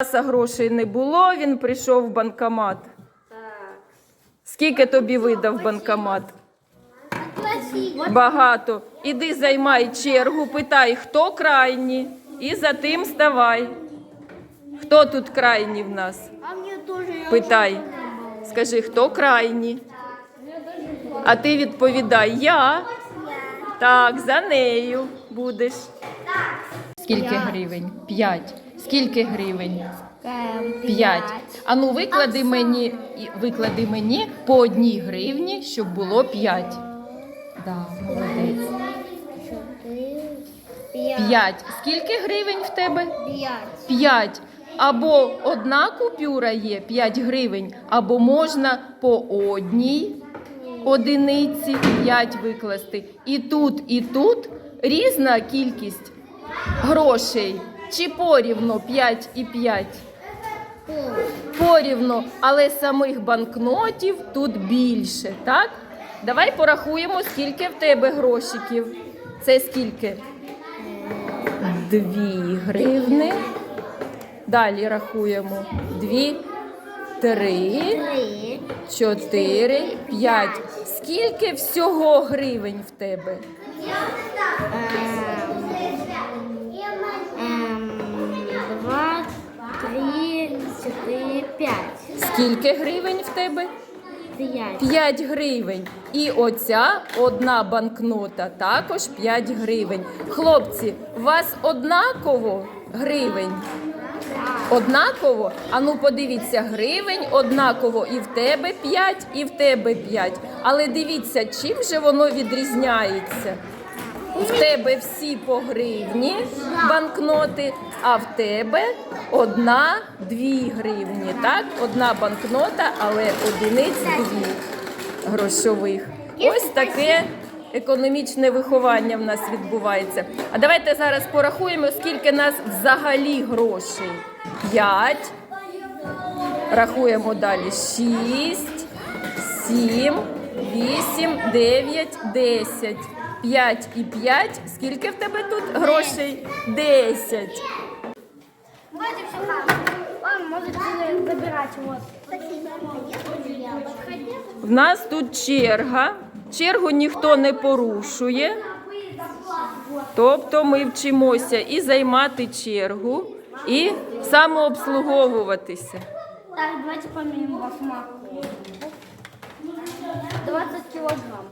Тараса грошей не було, він прийшов в банкомат. Скільки тобі видав банкомат? Багато. Іди займай чергу, питай, хто крайній, і за тим ставай. Хто тут крайній в нас? Питай. Скажи, хто крайній? А ти відповідай, я. Так, за нею будеш. Скільки гривень? П'ять. Скільки гривень? П'ять. А ну виклади мені, виклади мені по одній гривні, щоб було п'ять. Да, молодець. П'ять. Скільки гривень в тебе? Пять. П'ять. Або одна купюра є 5 гривень, або можна по одній одиниці 5 викласти. І тут, і тут різна кількість грошей. Чи порівно 5 і 5? Порівно, але самих банкнотів тут більше, так? Давай порахуємо, скільки в тебе грошиків. Це скільки? Дві гривни. Далі рахуємо. Дві, три, чотири, п'ять. Скільки всього гривень в тебе? Скільки гривень в тебе? Пять. 5 гривень. І оця одна банкнота також 5 гривень. Хлопці, у вас однаково гривень? Однаково? Ану, подивіться, гривень однаково і в тебе 5, і в тебе 5. Але дивіться, чим же воно відрізняється? В тебе всі по гривні банкноти, а в тебе одна дві гривні. Так, одна банкнота, але одиниць дві грошових. Ось таке економічне виховання в нас відбувається. А давайте зараз порахуємо, скільки нас взагалі грошей. П'ять. Рахуємо далі. Шість, сім, вісім, дев'ять, десять. П'ять і п'ять. Скільки в тебе тут грошей? Десять. Давайте все. В нас тут черга. Чергу ніхто не порушує. Тобто ми вчимося і займати чергу, і самообслуговуватися. Так, давайте померим бахма. 20 килограмм.